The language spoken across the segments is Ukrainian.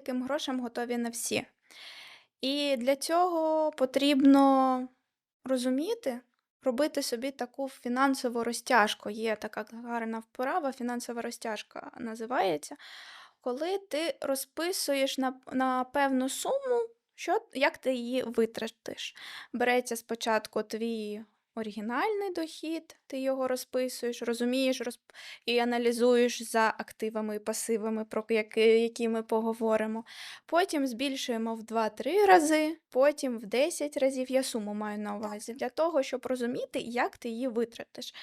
Таким грошам готові не всі. І для цього потрібно розуміти, робити собі таку фінансову розтяжку. Є така гарна вправа, фінансова розтяжка називається. Коли ти розписуєш на, на певну суму, що, як ти її витратиш. Береться спочатку твій оригінальний дохід, ти його розписуєш, розумієш розп... і аналізуєш за активами і пасивами, про які, які ми поговоримо. Потім збільшуємо в 2-3 рази, потім в 10 разів. Я суму маю на увазі для того, щоб розуміти, як ти її витратиш.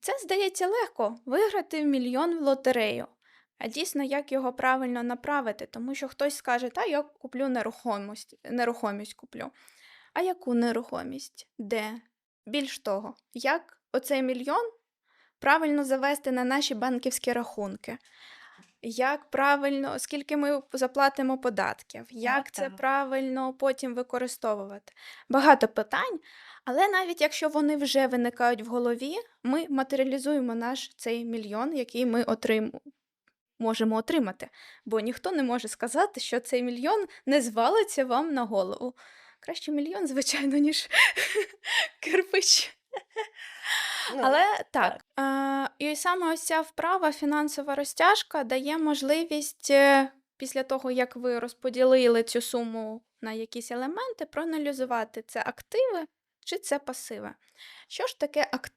Це здається легко виграти мільйон в лотерею. А дійсно, як його правильно направити, тому що хтось скаже, та я куплю нерухомість, нерухомість куплю. А яку нерухомість? Де? Більш того, як оцей мільйон правильно завести на наші банківські рахунки? Як правильно, скільки ми заплатимо податків, як це правильно потім використовувати? Багато питань, але навіть якщо вони вже виникають в голові, ми матеріалізуємо наш цей мільйон, який ми отрим... можемо отримати. Бо ніхто не може сказати, що цей мільйон не звалиться вам на голову. Краще мільйон, звичайно, ніж кирпич. Ну, Але так, е, і саме ось ця вправа, фінансова розтяжка, дає можливість е, після того, як ви розподілили цю суму на якісь елементи, проаналізувати це активи чи це пасиви. Що ж таке актив?